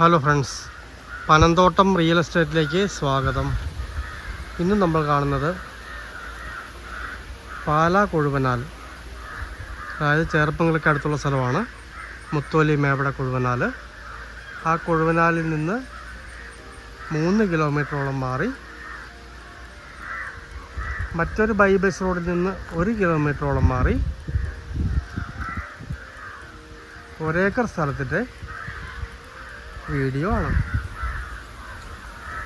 Hello friends Panamthottam real എസ്റ്റേറ്റിലേക്ക് സ്വാഗതം. ഇന്ന് നമ്മൾ കാണുന്നത് പാലാ കൊഴുവനാൽ അതായത് ചേർപ്പങ്ങൾക്ക് അടുത്തുള്ള സ്ഥലമാണ് മുത്തോലി മേവട കൊഴുവനാൽ. ആ കൊഴുവനാലിൽ നിന്ന് മൂന്ന് കിലോമീറ്ററോളം മാറി മറ്റൊരു ബൈ ബസ് റോഡിൽ നിന്ന് ഒരു കിലോമീറ്ററോളം മാറി ഒരേക്കർ സ്ഥലത്തിന്റെ വീഡിയോ ആണ്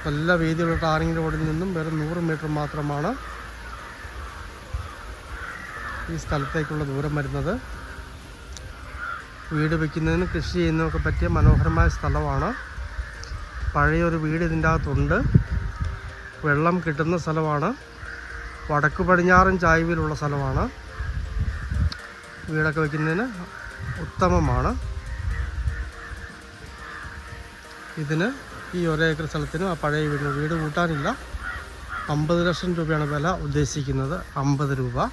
നല്ല വീതിയുള്ള ടാറിംഗ് റോഡിൽ നിന്നും വെറും നൂറ് മീറ്റർ മാത്രമാണ് ഈ സ്ഥലത്തേക്കുള്ള ദൂരം വരുന്നത്. വീട് വയ്ക്കുന്നതിന് കൃഷി ചെയ്യുന്നതൊക്കെ പറ്റിയ മനോഹരമായ സ്ഥലമാണ്. പഴയൊരു വീട് ഇതിന്റെ അകത്തുണ്ട്. വെള്ളം കിട്ടുന്ന സ്ഥലമാണ്. വടക്ക് പടിഞ്ഞാറൻ ചായ്വിലുള്ള സ്ഥലമാണ്. വീടൊക്കെ വയ്ക്കുന്നതിന് ഉത്തമമാണ്. ഇതിന് ഈ ഒരേക്കർ സ്ഥലത്തിന് ആ പഴയ വീടിന് വീട് കൂട്ടാനില്ല. അമ്പത് ലക്ഷം രൂപയാണ് വില ഉദ്ദേശിക്കുന്നത്. അമ്പത് രൂപ.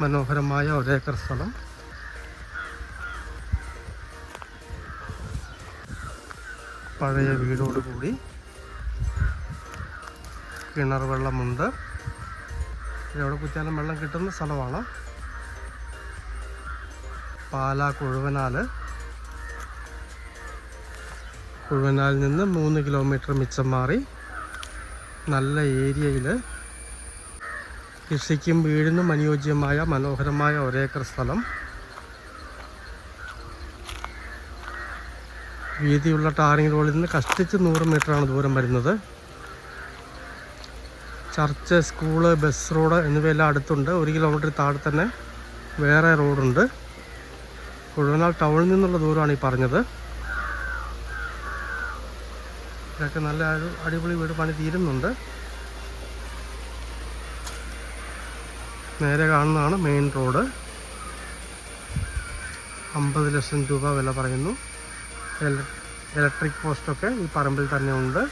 മനോഹരമായ ഒരേക്കർ സ്ഥലം. പഴയ വീടോടുകൂടി കിണർ വെള്ളമുണ്ട്. എവിടെ കുത്തിയാലും വെള്ളം കിട്ടുന്ന സ്ഥലമാണ്. പാലാ കുഴുവനാൽ കുഴുവനാലിൽ നിന്ന് മൂന്ന് കിലോമീറ്റർ മിച്ചം മാറി. നല്ല ഏരിയയിൽ കൃഷിക്കും വീടിനും അനുയോജ്യമായ മനോഹരമായ ഒരേക്കർ സ്ഥലം. വീതിയുള്ള ടാറിംഗ് റോഡിൽ നിന്ന് കഷ്ടിച്ച് നൂറ് മീറ്ററാണ് ദൂരം വരുന്നത്. ചർച്ച് സ്കൂൾ ബസ് റോഡ് എന്നിവയെല്ലാം അടുത്തുണ്ട്. ഒരു കിലോമീറ്റർ താഴെ തന്നെ വേറെ റോഡുണ്ട്. കുഴുവനാൾ ടൗണിൽ നിന്നുള്ള ദൂരമാണ് ഈ പറഞ്ഞത്. ഇതൊക്കെ നല്ല അടിപൊളി വീട് പണി തീരുന്നുണ്ട്. നേരെ കാണുന്നതാണ് മെയിൻ റോഡ് അമ്പത് ലക്ഷം രൂപ വില പറയുന്നു. ഇല- ഇലക്ട്രിക് പോസ്റ്റൊക്കെ ഈ പറമ്പിൽ തന്നെ ഉണ്ട്.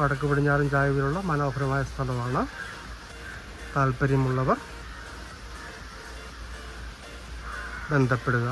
വടക്ക് പടിഞ്ഞാറൻ ചായവിലുള്ള മനോഹരമായ സ്ഥലമാണ്. താല്പര്യമുള്ളവർ ബന്ധപ്പെടുക.